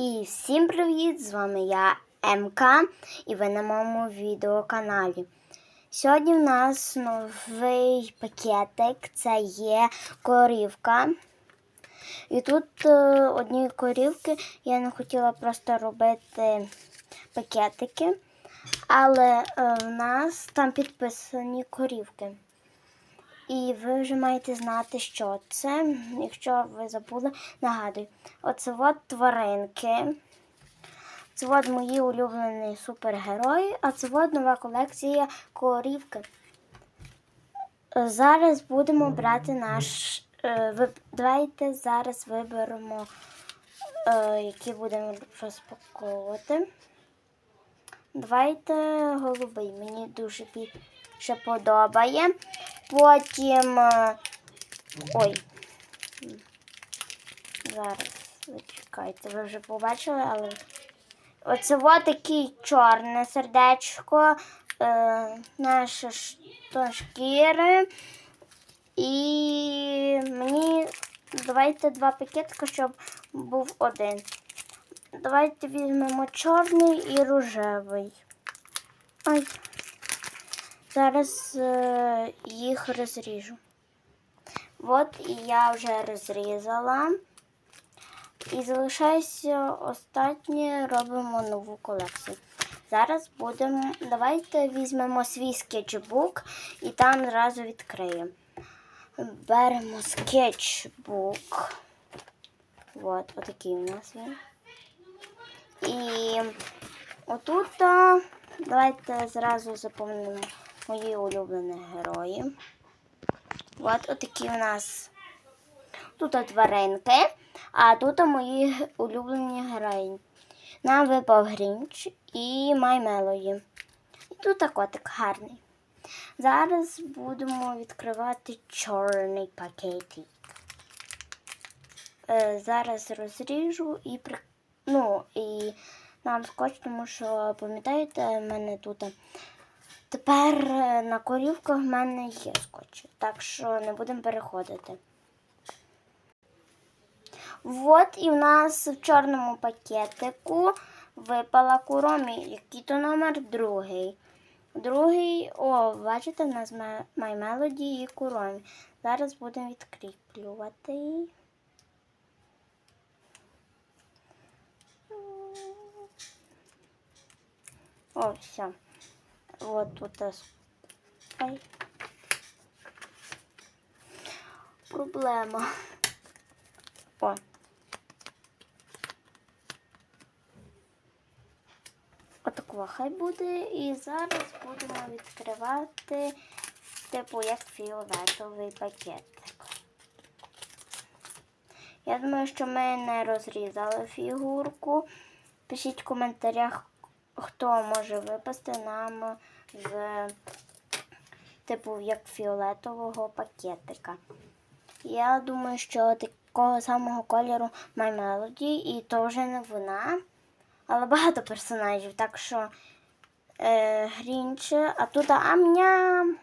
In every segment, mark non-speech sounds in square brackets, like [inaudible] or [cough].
І всім привіт! З вами я МК і ви на моєму відеоканалі. Сьогодні в нас новий пакетик, це є корівка. І тут е, одні корівки я не хотіла просто робити пакетики, але е, в нас там підписані корівки. І ви вже маєте знати, що це. Якщо ви забули, нагадую. Оце от тваринки. Це от мої улюблені супергерої, а це от нова колекція корівки. Зараз будемо брати наш. е, Давайте зараз виберемо, е, які будемо розпаковувати. Давайте голубий. Мені дуже більше подобає. Потім. е, Ой. Зараз, зачекайте, ви вже побачили, але. Оце от такий чорне сердечко, е, наше шкіри. І мені давайте два пакетика, щоб був один. Давайте візьмемо чорний і рожевий. Ай. Зараз е, їх розріжу. От я вже розрізала. І залишається останнє, робимо нову колекцію. Зараз будемо. Давайте візьмемо свій скетчбук і там зразу відкриємо. Беремо скетчбук. От, отакий у нас він. І отут давайте зразу заповнимо мої улюблені герої. От отакі у нас тут тваринки, а тут мої улюблені герої. Нам випав Грінч і Май Мелої. І тут котик гарний. Зараз будемо відкривати чорний пакетик. Е, зараз розріжу і при... ну, і нам скотч, тому що пам'ятаєте, в мене тут тепер е, на корівках в мене є скотч, так що не будемо переходити. От і в нас в чорному пакетику випала куромі, який то номер другий. Другий, о, бачите, в нас My Melody і куромі. Зараз будемо відкріплювати. О, все. Вот тут. Ай. Проблема. [laughs] О. Отакого хай буде. І зараз будемо відкривати, типу, як фіолетовий пакетик. Я думаю, що ми не розрізали фігурку. Пишіть в коментарях, хто може випасти нам з типу як фіолетового пакетика. Я думаю, що такого самого кольору My Melody, і то вже не вона, але багато персонажів, так що е, Грінч, а тут Амням.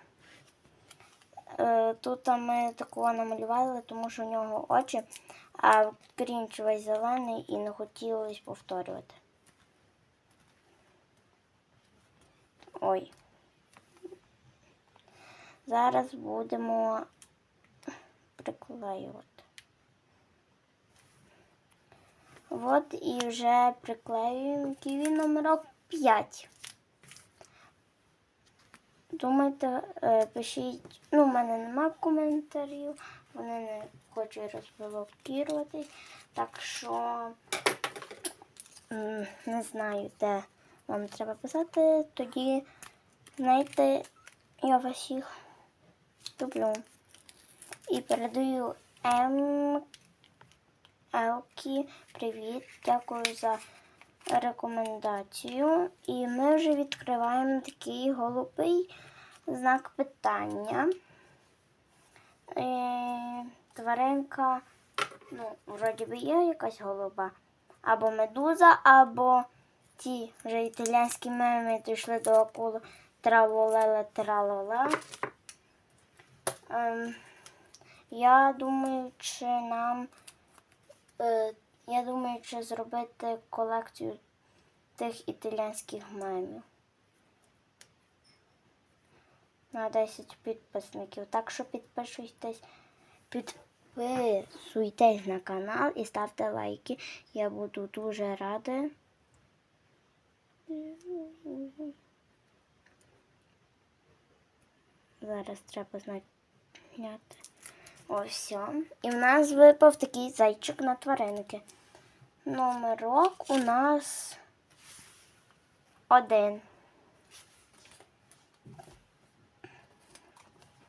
Е, тут ми такого намалювали, тому що у нього очі, а Грінч весь зелений і не хотілося повторювати. Ой. Зараз будемо приклеювати. От і вже приклеюємо ківі номерок 5. Думайте, е, пишіть, ну, в мене нема коментарів, вони не хочуть розблокувати, так що не знаю, де вам треба писати, тоді знаєте, я вас всіх люблю. І передаю М. Елкі. Привіт. Дякую за рекомендацію. І ми вже відкриваємо такий голубий знак питання. Е, тваринка, ну, вроді би є якась голуба. Або медуза, або ті вже італійські меми дійшли до околу тралолела тралола. Ем, я думаю, чи нам е, Я думаю, чи зробити колекцію тих італійських мемів. На 10 підписників. Так що підписуйтесь, підписуйтесь на канал і ставте лайки. Я буду дуже рада. Зараз треба зняти. Ось. І в нас випав такий зайчик на тваринки. Номерок у нас один.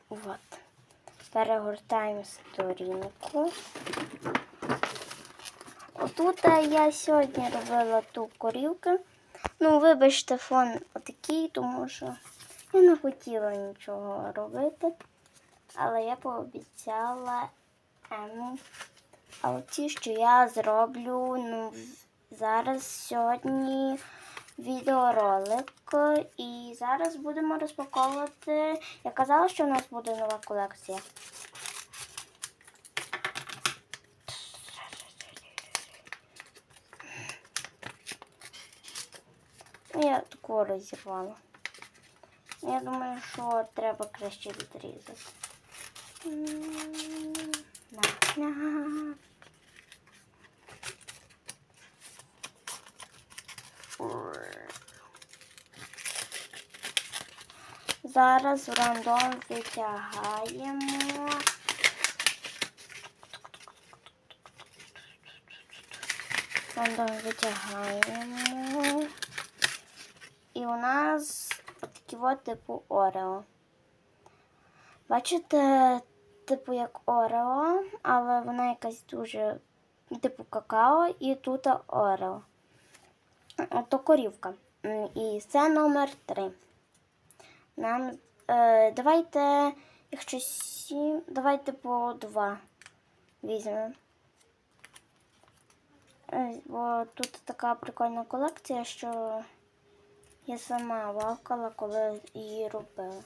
Вот. Перегортаємо сторінку. Отут я сьогодні робила ту корівку. Ну, вибачте, фон отакий, тому що я не хотіла нічого робити. Але я пообіцяла Емі. А ті, що я зроблю ну, зараз сьогодні відеоролик. І зараз будемо розпаковувати. Я казала, що у нас буде нова колекція. Я таку розірвала. Я думаю, що треба краще відрізати. Зараз в рандом витягаємо. Рандом витягаємо. І у нас от типу Орео. Бачите, типу як Орео, але вона якась дуже типу какао і тут Орео. Ото корівка. І це номер 3. Нам е, давайте, якщо сім, давайте по два візьмемо. Бо тут така прикольна колекція, що я сама вавкала, коли її робила.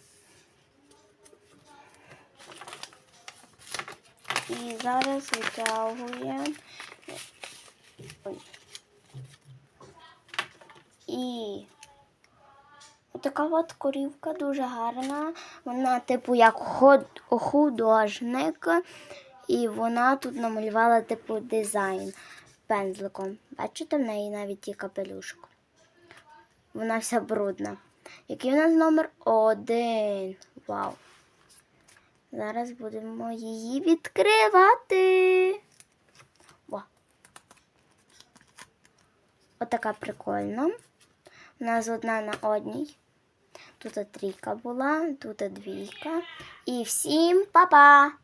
І зараз витягуємо. І така от корівка дуже гарна. Вона, типу, як художник. І вона тут намалювала, типу, дизайн пензликом. Бачите, в неї навіть є капелюшок. Вона вся брудна. Який у нас номер один? Вау. Зараз будемо її відкривати. Во. Отака прикольна. У нас одна на одній. Тут трійка була, тут двійка. І всім па-па!